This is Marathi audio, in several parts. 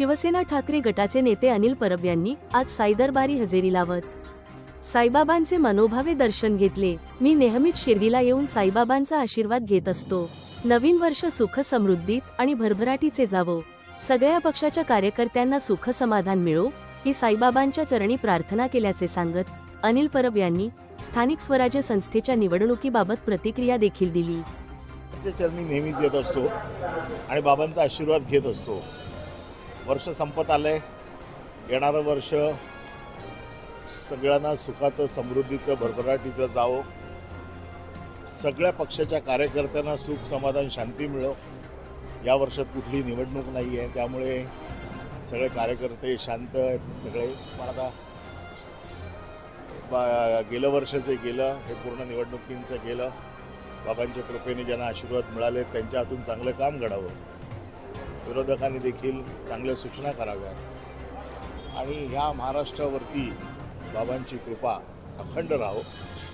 शिवसेना ठाकरे गटाचे नेते अनिल परब यांनी आज साईदरबारी हजेरी लावत. साईबाबांचे मनोभावे दर्शन घेतले. मी नेहमीच शिर्डीला येऊन साईबाबांचा आशीर्वाद घेत असतो. नवीन वर्ष सुख समृद्धीच आणि भरभराटीचे जावो. सगळ्या पक्षाच्या कार्यकर्त्यांना सुख समाधान मिळो ही साईबाबांच्या चरणी प्रार्थना केल्याचे सांगत अनिल परब यांनी स्थानिक स्वराज्य संस्थेच्या निवडणुकीबाबत प्रतिक्रिया देखील दिली. चरणी नेहमीच येत असतो आणि बाबांचा आशीर्वाद घेत असतो. वर्ष संपत आलंय. येणारं वर्ष सगळ्यांना सुखाचं समृद्धीचं भरभराटीचं जावो. सगळ्या पक्षाच्या कार्यकर्त्यांना सुख समाधान शांती मिळो. या वर्षात कुठली निवडणूक नाही आहे. त्यामुळे सगळे कार्यकर्ते शांत आहेत सगळे. पण आता बा- गेलं वर्ष जे गेलं हे पूर्ण निवडणुकींचं गेलं. बाबांच्या कृपेने ज्यांना आशीर्वाद मिळाले त्यांच्या हातून चांगलं काम घडावं. विरोधकांनी देखील चांगल्या सूचना कराव्यात. आणि ह्या महाराष्ट्रावरती बाबांची कृपा अखंड राहो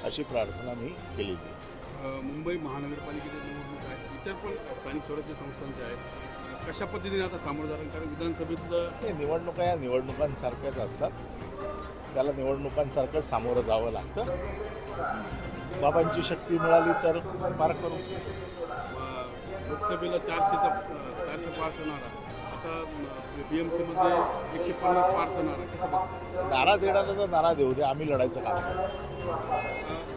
अशी प्रार्थना मी केलेली आहे. मुंबई महानगरपालिकेची निवडणूक आहे इतर पण स्थानिक स्वराज्य संस्थांच्या आहेत. कशा पद्धतीने आता सामोरं जाणार कारण विधानसभेत अ, हे निवडणुका या निवडणुकांसारख्याच असतात. त्याला निवडणुकांसारखं सामोरं जावं लागतं. बाबांची शक्ती मिळाली तर पार करू. लोकसभेला चारशेचा चारशे पारचा नारा आता बी एम सीमध्ये एकशे पन्नास पारचा नारा कसं बघता? नारा देणारा तर नारा देऊ दे आम्ही लढायचं काम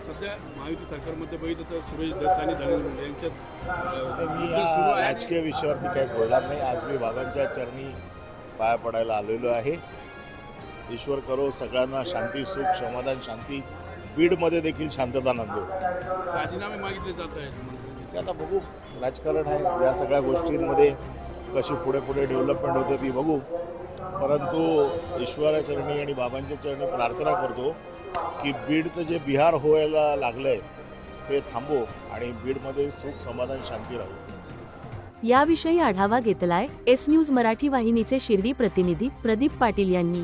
सध्या महायुती सरकारमध्ये बघितलं तर सुरेश आणि धनंजय यांच्यात मी या राजकीय विषयावरती काही बोलणार नाही. आज मी बाबांच्या चरणी पाया पडायला आलेलो आहे. ईश्वर करो सगळ्यांना शांती सुख समाधान शांती. बीडमध्ये देखील शांतता नांदो राजीनामे मागितले जात आहेत. ते आता बघू. राजकारण आहे या सगळ्या गोष्टींमध्ये कशी पुढे पुढे डेव्हलपमेंट होते ती बघू. परंतु ईश्वराच्या चरणी आणि बाबांच्या चरणी प्रार्थना करतो की बीडचं जे बिहार व्हायला लागलंय ते थांबो आणि बीडमध्ये सुख समाधान शांती राहू. याविषयी आढावा घेतलाय एस न्यूज मराठी वाहिनीचे शिर्डी प्रतिनिधी प्रदीप पाटील यांनी.